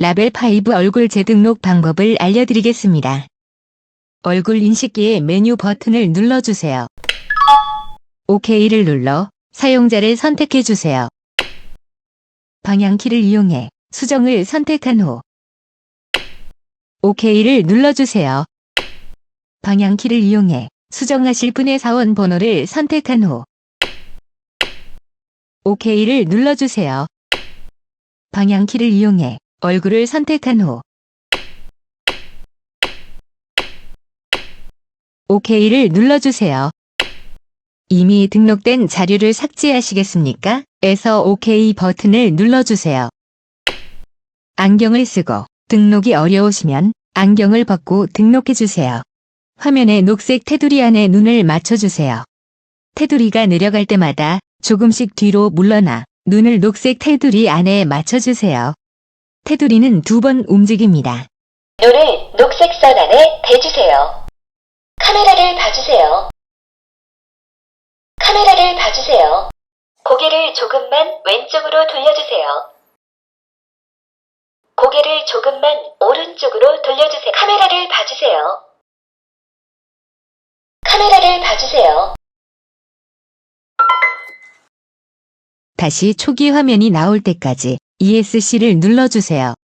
라벨 5 얼굴 재등록 방법을 알려드리겠습니다. 얼굴 인식기의 메뉴 버튼을 눌러주세요. OK를 눌러 사용자를 선택해주세요. 방향키를 이용해 수정을 선택한 후 OK를 눌러주세요. 방향키를 이용해 수정하실 분의 사원 번호를 선택한 후 OK를 눌러주세요. 방향키를 이용해 얼굴을 선택한 후 OK를 눌러주세요. 이미 등록된 자료를 삭제하시겠습니까? 에서 OK 버튼을 눌러주세요. 안경을 쓰고 등록이 어려우시면 안경을 벗고 등록해주세요. 화면에 녹색 테두리 안에 눈을 맞춰주세요. 테두리가 내려갈 때마다 조금씩 뒤로 물러나 눈을 녹색 테두리 안에 맞춰주세요. 테두리는 두 번 움직입니다. 눈을 녹색 선 안에 대주세요. 카메라를 봐주세요. 카메라를 봐주세요. 고개를 조금만 왼쪽으로 돌려주세요. 고개를 조금만 오른쪽으로 돌려주세요. 카메라를 봐주세요. 카메라를 봐주세요. 다시 초기 화면이 나올 때까지 ESC를 눌러주세요.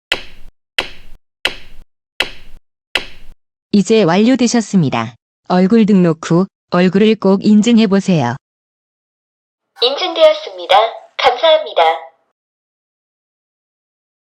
이제 완료되셨습니다. 얼굴 등록 후 얼굴을 꼭 인증해보세요. 인증되었습니다. 감사합니다.